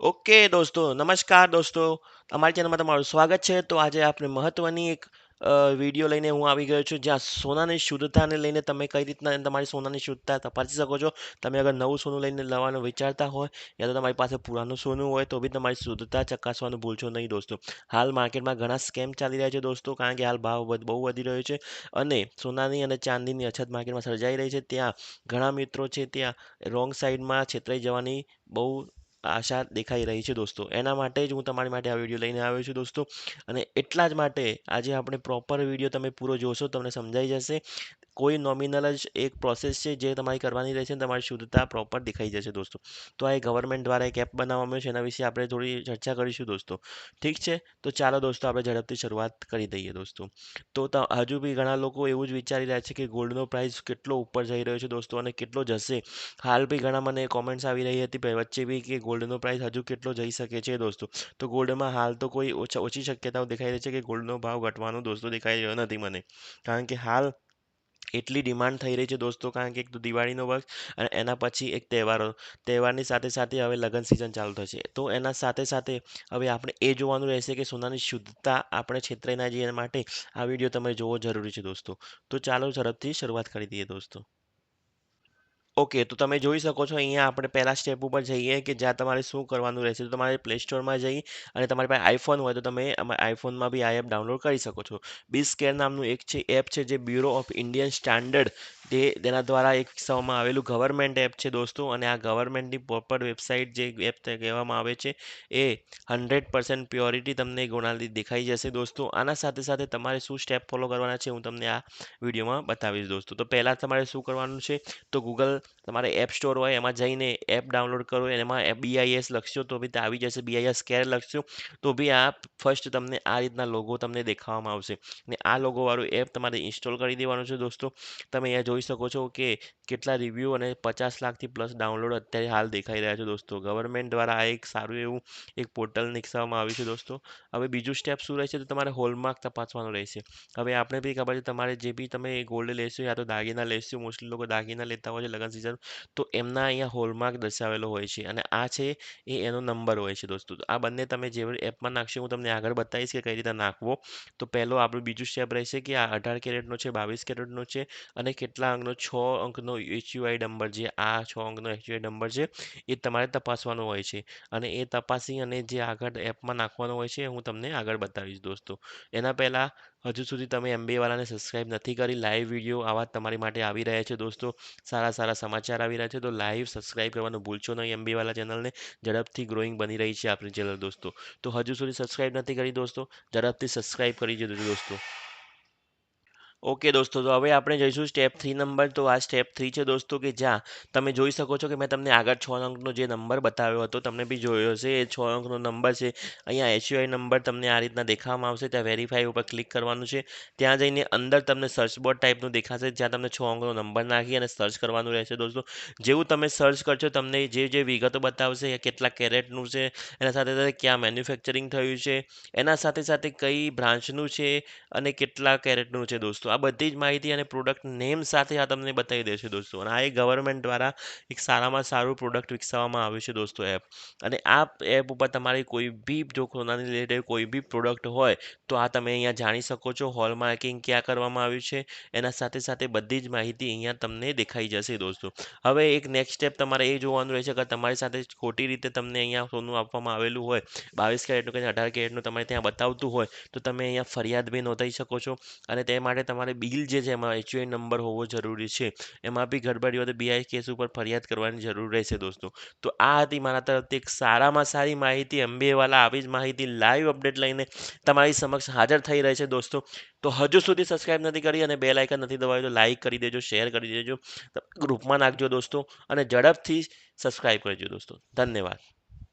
Okay દોસ્તો, નમસ્કાર દોસ્તો. અમારી ચેનલમાં તમારું સ્વાગત છે. તો આજે આપણે મહત્ત્વની એક વીડિયો લઈને હું આવી ગયો છું, જ્યાં સોનાની શુદ્ધતાને લઈને તમે કઈ રીતના તમારી સોનાની શુદ્ધતા તપાસી શકો છો. તમે અગર નવું સોનું લઈને લેવાનું વિચારતા હોય, યા તો તમારી પાસે પુરાનું સોનું હોય, તો બી તમારી શુદ્ધતા ચકાસવાનું ભૂલશો નહીં દોસ્તો. હાલ માર્કેટમાં ઘણા સ્કેમ ચાલી રહ્યા છે દોસ્તો, કારણ કે હાલ ભાવ બહુ વધી રહ્યો છે. અને સોનાની અને ચાંદીની અછત માર્કેટમાં સર્જાઈ રહી છે. ત્યાં ઘણા મિત્રો છે, ત્યાં રોંગ સાઈડમાં છેતરાઈ જવાની બહુ આશા દેખાઈ રહી છે દોસ્તો. એના માટે જ હું તમારી માટે આ વીડિયો લઈને આવ્યો છું દોસ્તો. અને એટલા જ માટે આજે આપણે પ્રોપર વીડિયો તમે પૂરો જોશો તમને સમજાઈ જશે. કોઈ નોમિનલ જ એક પ્રોસેસ છે જે તમારી કરવાની રહેશે અને તમારી શુદ્ધતા પ્રોપર દેખાઈ જશે દોસ્તો. તો આ ગવર્મેન્ટ દ્વારા એક એપ બનાવવામાં આવ્યું છે, એના વિશે આપણે થોડી ચર્ચા કરીશું દોસ્તો. ઠીક છે? તો ચાલો દોસ્તો, આપણે ઝડપથી શરૂઆત કરી દઈએ દોસ્તો. તો હજુ બી ઘણા લોકો એવું જ વિચારી રહ્યા છે કે ગોલ્ડનો પ્રાઇસ કેટલો ઉપર જઈ રહ્યો છે દોસ્તો અને કેટલો જશે. હાલ બી ઘણા મને કોમેન્ટ્સ આવી રહી હતી વચ્ચે બી કે ગોલ્ડનો પ્રાઇસ હજુ કેટલો જઈ શકે છે દોસ્તો. તો ગોલ્ડમાં હાલ તો કોઈ ઓછા, ઓછી શક્યતાઓ દેખાઈ રહી છે કે ગોલ્ડનો ભાવ ઘટવાનો દોસ્તો દેખાઈ રહ્યો નથી મને. કારણ કે હાલ એટલી ડિમાન્ડ થઈ રહી છે દોસ્તો, કારણ કે એક તો દિવાળીનો વખત અને એના પછી એક તહેવારો, તહેવારની સાથે સાથે હવે લગ્ન સિઝન ચાલુ થશે. તો એના સાથે સાથે હવે આપણે એ જોવાનું રહેશે કે સોનાની શુદ્ધતા આપણે છેતરાઈ ના જઈએ માટે આ વીડિયો તમે જોવો જરૂરી છે દોસ્તો. તો ચાલો ઝડપથી શરૂઆત કરી દઈએ દોસ્તો. ઓકે, તો તમે જોઈ શકો છો, અહીંયા આપણે પહેલા સ્ટેપ ઉપર જઈએ કે જ્યાં તમારે શું કરવાનું રહેશે. તો તમારે પ્લે સ્ટોરમાં જઈ અને તમારી પાસે આઈફોન હોય તો તમે આઈફોનમાં બી આ એપ ડાઉનલોડ કરી શકો છો. બી સ્કેર નામનું એક છે એપ છે જે બ્યુરો ઓફ ઇન્ડિયન સ્ટાન્ડર્ડ તે તેના દ્વારા એક વિકસાવવામાં આવેલું ગવર્મેન્ટ એપ છે દોસ્તો. અને આ ગવર્મેન્ટની પ્રોપર વેબસાઇટ જે એપ કહેવામાં આવે છે, એ હંડ્રેડ પર્સન્ટ પ્યોરિટી તમને ગોણાલી દેખાઈ જશે દોસ્તો. આના સાથે સાથે તમારે શું સ્ટેપ ફોલો કરવાના છે હું તમને આ વિડીયોમાં બતાવીશ દોસ્તો. તો પહેલાં તમારે શું કરવાનું છે? તો ગૂગલ તમારે એપ સ્ટોર હોય, એમાં જઈને એપ ડાઉનલોડ કરો અને એમાં બીઆઈએસ લખશો, તો બી આવી જશે. બીઆઈએસ કેર લખશો, તો બી આ ફર્સ્ટ તમને આ રીતના લોગો તમને દેખાવામાં આવશે. ને આ લોગોવાળું એપ તમારે ઇન્સ્ટોલ કરી દેવાનું છે દોસ્તો. તમે અહીંયા જોઈ શકો છો કે કેટલા રિવ્યૂ અને પચાસ લાખથી પ્લસ ડાઉનલોડ અત્યારે હાલ દેખાઈ રહ્યા છે દોસ્તો. ગવર્મેન્ટ દ્વારા આ એક સારું એવું એક પોર્ટલ વિકસાવવામાં આવ્યું છે દોસ્તો. હવે બીજું સ્ટેપ શું રહેશે તો તમારે હોલમાર્ક તપાસવાનું રહેશે. હવે આપણે બી ખબર છે તમારે જે બી તમે ગોલ્ડ લેશો યા તો દાગીના લેશો. મોસ્ટલી લોકો દાગીના લેતા હોય છે, લગ્ન સિઝન તો એમના અહીંયા હોલમાર્ક દર્શાવેલો હોય છે અને આ છે એ એનો નંબર હોય છે દોસ્તો. આ બંને તમે જે એપમાં નાખશો હું તમને આગળ બતાવીશ કે કઈ રીતે નાખવો. તો પહેલો આપણું બીજું સ્ટેપ રહેશે કે આ અઢાર કેરેટનો છે, બાવીસ કેરેટનો છે અને કેટલા અંકનો છ અંકનો એચયુઆઈ નંબર જે આ છ અંકનો એચયુઆઈ નંબર છે એ તમારે તપાસવાનો હોય છે. અને એ તપાસી અને જે આગળ એપમાં નાખવાનો હોય છે હું તમને આગળ બતાવીશ દોસ્તો. એના પહેલાં હજુ સુધી તમે એમબી વાળાને સબસ્ક્રાઇબ નથી કરી લાઈવ વીડિયો આવા તમારી માટે આવી રહ્યા છે દોસ્તો. સારા સારા સમાચાર આવી રહ્યા છે, તો લાઈવ સબસ્ક્રાઇબ કરવાનું ભૂલશો નહીં એમબી વાળા ચેનલને ઝડપથી ગ્રોઈંગ બની રહી છે આપણી ચેનલ દોસ્તો. તો હજુ સુધી સબસ્ક્રાઇબ નથી કરી દોસ્તો? ઝડપથી સબસ્ક્રાઇબ કરી દેજો દોસ્તો. ઓકે દોસ્તો, તો હવે આપણે જઈશું સ્ટેપ થ્રી નંબર તો આ સ્ટેપ થ્રી છે દોસ્તો કે જ્યાં તમે જોઈ શકો છો કે મેં તમને આગળ છ અંકનો જે નંબર બતાવ્યો હતો, તમને બી જોયો હશે. એ છ અંકનો નંબર છે. અહીંયા એસયુઆઈ નંબર તમને આ રીતના દેખાવામાં આવશે. ત્યાં વેરીફાઈ ઉપર ક્લિક કરવાનું છે. ત્યાં જઈને અંદર તમને સર્ચ બોર્ડ ટાઈપનું દેખાશે. જ્યાં તમને છ અંકનો નંબર નાખી અને સર્ચ કરવાનું રહેશે દોસ્તો. જેવું તમે સર્ચ કરશો, તમને જે જે વિગતો બતાવશે કેટલા કેરેટનું છે, એના સાથે સાથે ક્યાં મેન્યુફેક્ચરિંગ થયું છે, એના સાથે સાથે કઈ બ્રાન્ચનું છે અને કેટલા કેરેટનું છે દોસ્તો. આ બધી જ માહિતી અને પ્રોડક્ટ નેમ સાથે આ તમને બતાવી દેશે દોસ્તો. અને આ એક ગવર્મેન્ટ દ્વારા એક સારામાં સારું પ્રોડક્ટ વિકસાવવામાં આવ્યું છે દોસ્તો એપ અને આ એપ ઉપર તમારી કોઈ બી જો સોનાની રિલેટેડ કોઈ બી પ્રોડક્ટ હોય, તો આ તમે અહીંયા જાણી શકો છો હોલ માર્કિંગ ક્યાં કરવામાં આવ્યું છે. એના સાથે સાથે બધી જ માહિતી અહીંયા તમને દેખાઈ જશે દોસ્તો. હવે એક નેક્સ્ટ સ્ટેપ તમારે એ જોવાનું રહેશે કે તમારી સાથે ખોટી રીતે તમને અહીંયા સોનું આપવામાં આવેલું હોય, બાવીસ કેરેટનું કે અઢાર કેરેટનું તમારે ત્યાં બતાવતું હોય, તો તમે અહીંયા ફરિયાદ બી નોંધાવી શકો છો. અને તે માટે તમારે બિલ જે છે એમાં એચયુઆઈ નંબર હોવો જરૂરી છે. એમાં બી ગડબડી હોય તો બીઆઈ કેસ ઉપર ફરિયાદ કરવાની જરૂર રહેશે દોસ્તો. તો આ હતી મારા તરફથી એક સારામાં સારી માહિતી એમબીએવાળા આવી જ માહિતી લાઈવ અપડેટ લઈને તમારી સમક્ષ હાજર થઈ રહે છે દોસ્તો. તો હજુ સુધી સબસ્ક્રાઇબ નથી કરી અને બે લાઇકન નથી દબાવ્યું તો લાઇક કરી દેજો શેર કરી દેજો. ગ્રુપમાં નાખજો દોસ્તો અને ઝડપથી સબસ્ક્રાઇબ કરજો દોસ્તો. ધન્યવાદ.